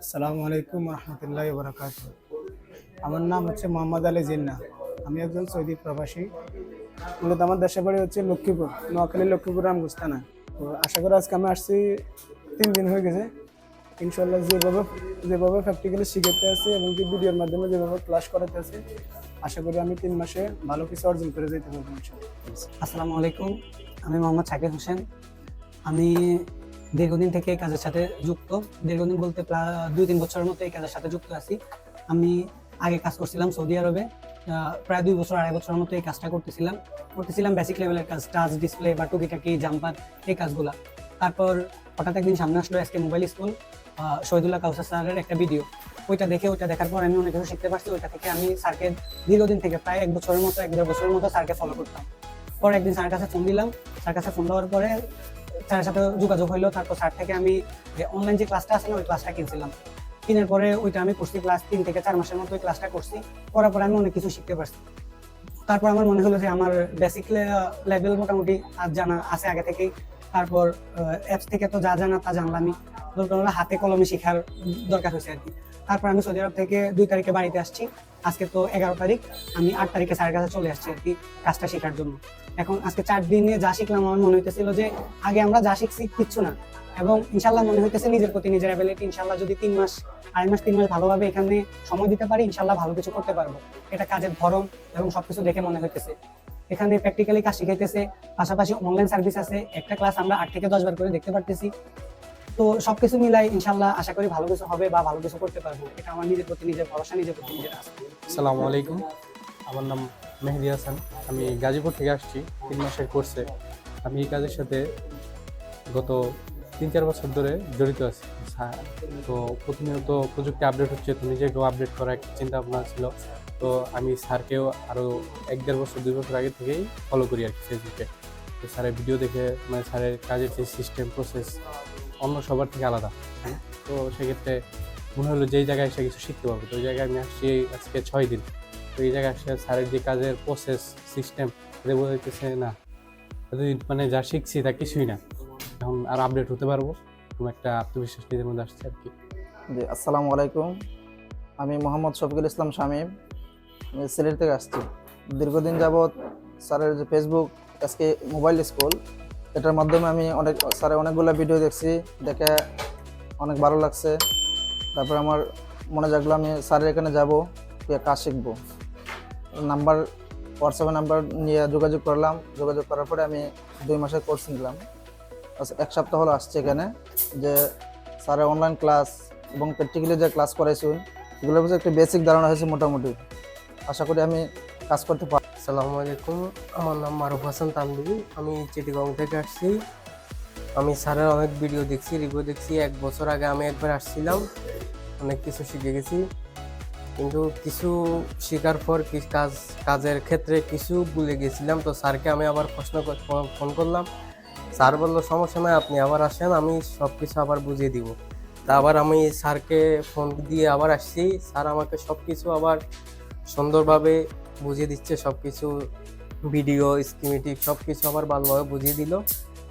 আসসালামু আলাইকুম রহমতুল্লাহ বরাকাত আমার নাম হচ্ছে মোহাম্মদ আলী জিন্না আমি একজন সৌদি প্রবাসী। মূলত আমার দেশের বাড়ি হচ্ছে লক্ষ্মীপুর, নোয়াখালী লক্ষ্মীপুর রামগুস্তানা। তো আশা করি আজকে আমি আসছি তিন দিন হয়ে গেছে। ইনশাল্লাহ যেভাবে যেভাবে প্র্যাকটিক্যালি শিখাতে আছে এবং কি ভিডিওর মাধ্যমে যেভাবে ক্লাস করাতে আছে, আশা করি আমি তিন মাসে ভালো কিছু অর্জন করে যেতে পারব আসসালামু আলাইকুম, আমি মোহাম্মদ শাকির হোসেন। আমি দীর্ঘদিন থেকে এই কাজের সাথে যুক্ত। দীর্ঘদিন বলতে দুই তিন বছরের মতো এই কাজের সাথে যুক্ত আছি। আমি আগে কাজ করছিলাম সৌদি আরবে প্রায় দুই বছর, আড়াই বছরের মতো এই কাজটা করতেছিলাম। করতেছিলাম বেসিক লেভেলের কাজ টাচ ডিসপ্লে বা টুকিটাকি জাম্পার এই কাজগুলা। তারপর হঠাৎ একদিন সামনে আসলো আজকে মোবাইল স্কুল শহীদুল্লাহ কাউসার স্যারের একটা ভিডিও ওইটা দেখে, ওইটা দেখার পর আমি অনেক কিছু শিখতে পারছি, ওইটা থেকে আমি স্যারকে দীর্ঘদিন থেকে প্রায় এক বছরের মতো, এক দেড় বছরের মতো স্যারকে ফলো করতাম। পরে একদিন স্যারের কাছে ফোন দিলাম। স্যার কাছে ফোন দেওয়ার পরে স্যারের সাথে যোগাযোগ হইল, তারপর স্যার থেকে আমি যে অনলাইন যে ক্লাসটা আছে না, ওই ক্লাসটা কিনছিলাম। কিনার পরে ওইটা আমি করছি ক্লাস তিন থেকে চার মাসের মতো ওই ক্লাসটা করছি। করার পরে আমি অনেক কিছু শিখতে পারছি। তারপর আমার মনে হলো যে আমার বেসিক লেভেল মোটামুটি জানা আছে আগে থেকেই। তারপর অ্যাপস থেকে তো যা জানা তা জানলামই। দরকার হাতে কলমে শেখার দরকার হয়েছে আর কি। তারপর আমি সৌদি আরব থেকে দুই তারিখে বাড়িতে আসছি। আজকে তো এগারো তারিখ, আমি আট তারিখে স্যারের কাছে চলে আসছি আর কি কাজটা শেখার জন্য। এখন আজকে চার দিনে যা শিখলাম, আমার মনে হইতেছিল যে আগে আমরা যা শিখছি কিচ্ছু না। এবং ইনশাল্লাহ মনে হইতেছে নিজের প্রতি নিজের অ্যাবিলিটি ইনশাল্লাহ যদি তিন মাস, আড়াই মাস, তিন মাস ভালোভাবে এখানে সময় দিতে পারি, ইনশাল্লাহ ভালো কিছু করতে পারব। এটা কাজের ধরন এবং সবকিছু দেখে মনে হইতেছে। এখানে প্র্যাকটিক্যালি কাজ শিখাইতেছে পাশাপাশি অনলাইন সার্ভিস আছে। একটা ক্লাস আমরা আট থেকে দশ বার করে দেখতে পারতেছি। তো সবকিছু মিলাই ইনশাল্লাহ আশা করি ভালো কিছু হবে বা ভালো কিছু করতে পারব। এটা আমার নিজের প্রতি নিজের ভরসা, নিজের প্রতি নিজের আস্থা। আসসালামু আলাইকুম। আমার নাম মেহেদি হাসান। আমি গাজীপুর থেকে আসছি, তিন মাসের কোর্সে আমি এই কাজের সাথে গত তিন চার বছর ধরে জড়িত আছি। সা- তো প্রতিনিয়ত প্রযুক্তি আপডেট হচ্ছে, তো নিজেকেও আপডেট করার একটা চিন্তা ভাবনা ছিল। তো আমি স্যারকেও আরও এক দেড় বছর, দুই বছর আগে থেকেই ফলো করি আর কি ফেসবুকে তো স্যারের ভিডিও দেখে মানে স্যারের কাজের যে সিস্টেম প্রসেস অন্য সবার থেকে আলাদা। তো সেক্ষেত্রে মনে হলো যেই জায়গায় এসে কিছু শিখতে পারব। তো ওই জায়গায় আমি আসছি আজকে ছয় দিন। তো এই জায়গায় আসলে স্যারের যে কাজের প্রসেস সিস্টেম এটা বোঝা যাইতেছে না, এতদিন মানে যা শিখছি তা কিছুই না। এখন আর আপডেট হতে পারব। এরকম একটা আত্মবিশ্বাস নিজের মধ্যে আসছে আর কি। জি, আসসালামু আলাইকুম। আমি মোহাম্মদ শফিকুল ইসলাম শামীম। সিলেট থেকে আসছি। দীর্ঘদিন যাবৎ স্যারের যে ফেসবুক আজকে মোবাইল স্কুল এটার মাধ্যমে আমি অনেক স্যারের অনেকগুলো ভিডিও দেখছি, দেখে অনেক ভালো লাগছে। তারপরে আমার মনে জাগলো আমি স্যারের এখানে যাব কাজ শিখব। নাম্বার হোয়াটসঅ্যাপে নাম্বার নিয়ে যোগাযোগ করলাম। যোগাযোগ করার পরে আমি দুই মাসের কোর্স নিলাম। এক সপ্তাহ হলো আসছে এখানে, যে স্যারের অনলাইন ক্লাস এবং প্র্যাকটিক্যালি যে ক্লাস করাইছেন এগুলোর বিষয়ে একটু বেসিক ধারণা হয়েছে মোটামুটি। আশা করি আমি কাজ করতে পারব। আসসালামু আলাইকুম, আমার নাম মারুফ হাসান তানবি আমি চিটিগং থেকে আসছি। আমি স্যারের অনেক ভিডিও দেখছি রিভিউ দেখছি। এক বছর আগে আমি একবার আসছিলাম। অনেক কিছু শিখে গেছি। কিন্তু কিছু শেখার পর কাজ, কাজের ক্ষেত্রে কিছু ভুলে গেছিলাম। তো স্যারকে আমি আবার প্রশ্ন ফোন করলাম। স্যার বলল, সমস্যা নয় আপনি আবার আসেন, আমি সব কিছু আবার বুঝিয়ে দিব। তা আবার আমি স্যারকে ফোন দিয়ে আবার আসছি। স্যার আমাকে সব কিছু আবার সুন্দরভাবে বুঝিয়ে দিচ্ছে সব কিছু ভিডিও, স্কিমেটিক সব কিছু আমার ভালোভাবে বুঝিয়ে দিল।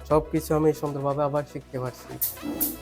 সব কিছু আমি সুন্দরভাবে আবার শিখতে পারছি।